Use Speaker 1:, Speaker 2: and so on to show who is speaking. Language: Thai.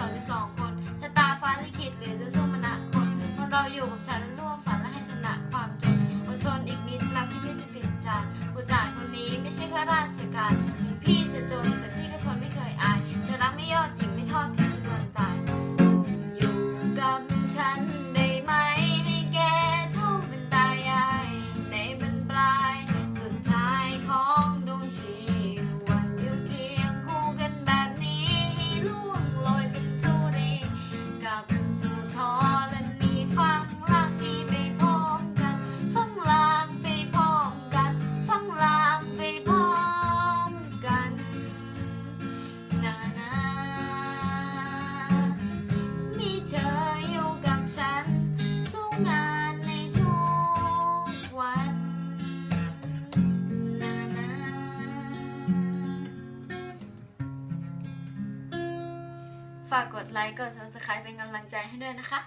Speaker 1: สอนอยู่สองคนชะตาฟ้าลิขิตหรือจะสู้มณะคนคนเราอยู่กับฉันละร่วมฝันและให้ชนะความจนอดทนอีกนิดรักที่นี่จะติดจานกูจานคนนี้ไม่ใช่ข้าราชการ งานในทุกวันนานาฝากกดไลค์ กด subscribe เป็นกำลังใจให้ด้วยนะคะ